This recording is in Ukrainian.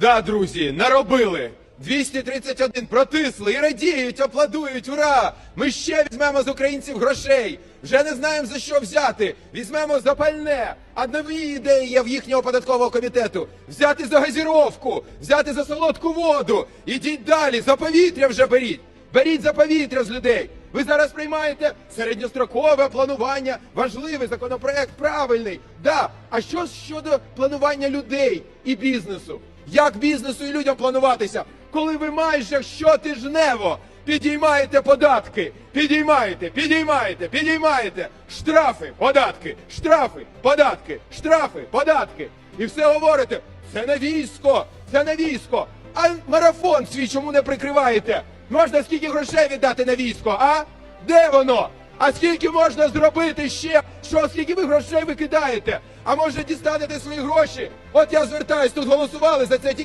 Да, друзі, наробили. 231 протисли і радіють, аплодують, ура! Ми ще візьмемо з українців грошей. Вже не знаємо за що взяти. Візьмемо за пальне. А нові ідеї є в їхнього податкового комітету. Взяти за газіровку, взяти за солодку воду. Ідіть далі, за повітря вже беріть. Беріть за повітря з людей. Ви зараз приймаєте середньострокове планування, важливий законопроект, правильний. Да. А що щодо планування людей і бізнесу? Як бізнесу і людям плануватися, коли ви майже щотижнево підіймаєте податки, підіймаєте, підіймаєте, підіймаєте штрафи, податки, штрафи, податки, штрафи, податки. І все говорите, це на військо, це на військо. А марафон свій чому не прикриваєте? Можна скільки грошей віддати на військо, а? Де воно? А скільки можна зробити ще? Що, скільки ви грошей викидаєте? А може дістанете свої гроші? От я звертаюсь, тут голосували за це тільки.